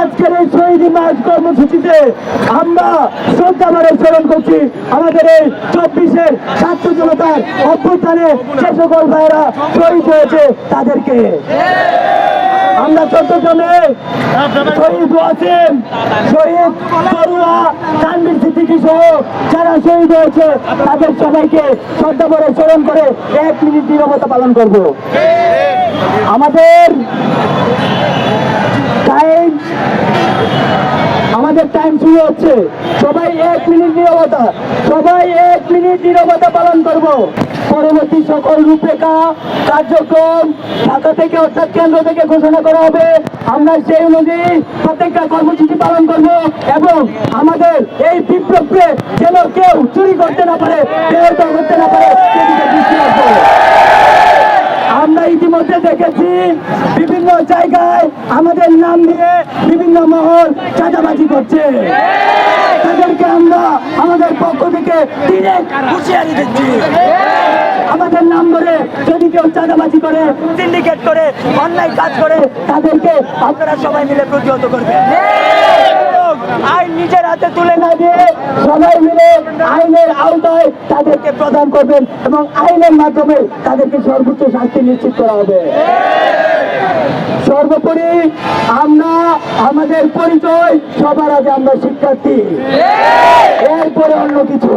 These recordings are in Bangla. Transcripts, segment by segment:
আজকের এই শহীদ মাস কর্মসূচিতে আমরা শ্রদ্ধা মানে স্মরণ করছি। আমাদের এই চব্বিশের ছাত্র জনতার অভ্যুত্থানে যে সকল ভাইয়েরা শহীদ হয়েছে তাদেরকে। আমরা শহীদ শহীদ করুয়া তানবির সিদ্দিকী সহ যারা শহীদ হয়েছে, তাদের সবাইকে শ্রদ্ধা করে স্মরণ করে এক মিনিট পালন করব। আমাদের টাইম আমাদের টাইম শুরু হচ্ছে। সবাই এক মিনিট নিরবতা, সবাই এক মিনিট নিরবতা পালন করব। পরবর্তী সকল রূপরেখা কার্যক্রম ঢাকা থেকে অর্থাৎ কেন্দ্র থেকে ঘোষণা করা হবে। আমরা সেই অনুযায়ী প্রত্যেকটা কর্মসূচি পালন করব এবং আমাদের এই বিপ্লবকে যেন কেউ চুরি করতে না পারে বেরোতে করতে না পারে সেদিকে দৃষ্টি রাখব আমরা ইতিমধ্যে দেখেছি বিভিন্ন জায়গায় আমাদের নাম নিয়ে বিভিন্ন মহল চাঁদাবাজি করছে। তাদেরকে আমরা আমাদের পক্ষ থেকে দিচ্ছি। আমাদের নাম ধরে যদি কেউ চাঁদাবাজি করে সিন্ডিকেট করে, অন্যায় কাজ করে, তাদেরকে আপনারা সবাই মিলে প্রতিহত করবেন। আইন নিজের হাতে তুলে না দিয়ে সবাই মিলে আইনের আওতায় তাদেরকে প্রদান করবেন এবং আইনের মাধ্যমে তাদেরকে সর্বোচ্চ শাস্তি নিশ্চিত করা হবে। সর্বোপরি আমরা আমাদের পরিচয় সবার আগে আমরা শিক্ষার্থী। এরপরে অন্য কিছু।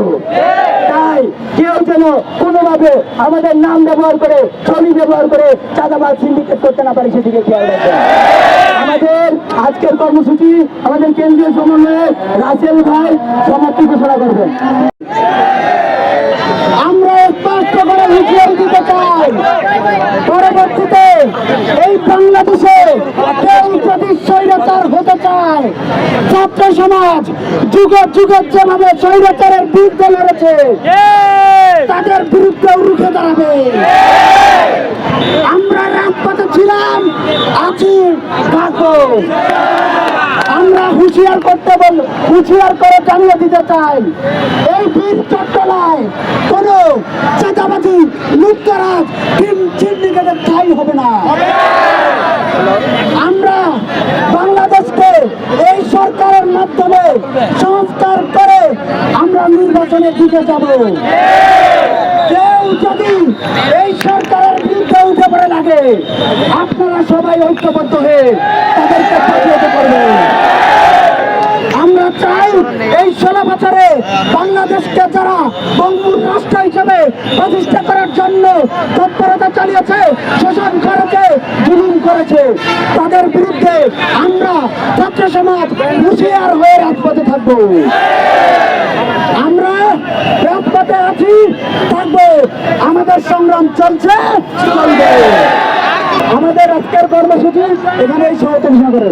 তাই কেউ যেন কোনোভাবে আমাদের নাম ব্যবহার করে, ছবি ব্যবহার করে চাঁদাবাদ সিন্ডিকেট করতে না পারে, সেদিকে খেয়াল রাখবেন। আমাদের আজকের কর্মসূচি আমাদের কেন্দ্রীয় সমন্বয়ক রাসেল ভাই সমাপ্তি ঘোষণা করবেন। আমরা স্পষ্ট করে হুঁশিয়ারি দিতে চাই। এই বাংলাদেশে কেউ যদি স্বৈরাচার হতে চায় ছাত্র সমাজ যুগ যুগের যেভাবে স্বৈরাচারের বিরুদ্ধে লড়েছে তাদের বিরুদ্ধে রুখে দাঁড়াবে। আমরা রাজপথে ছিলাম আছি থাকব আমরা হুঁশিয়ার করতে বল হুঁশিয়ার করে জানিয়ে দিতে চাই এই বীর চট্টলায় কোন চাঁদাবাজি লুপ্তরাজ ঠাই হবে না। আমরা বাংলাদেশকে এই সরকারের মাধ্যমে সংস্কার করে আমরা নির্বাচনের দিকে যাব। কেউ যদি এই সরকারের বিরুদ্ধে উঠে পড়ে লাগে, আপনারা সবাই ঐক্যবদ্ধ হয়ে তাদেরকে প্রতিহত করবেন চাই এই ষোলো বছরে বাংলাদেশকে যারা বঙ্গুর রাষ্ট্র হিসেবে প্রতিষ্ঠা করার জন্য তৎপরতা চালিয়েছে, শোষণ করেছে, জুলুম করেছে, তাদের বিরুদ্ধে আমরা ছাত্র সমাজ হুঁশিয়ার হয়ে রাজপথে থাকব। আমরা রাজপথে আছি, থাকব। আমাদের সংগ্রাম চলছে, চলবে। আমাদের আজকের কর্মসূচি এখানেই ঘোষণা করে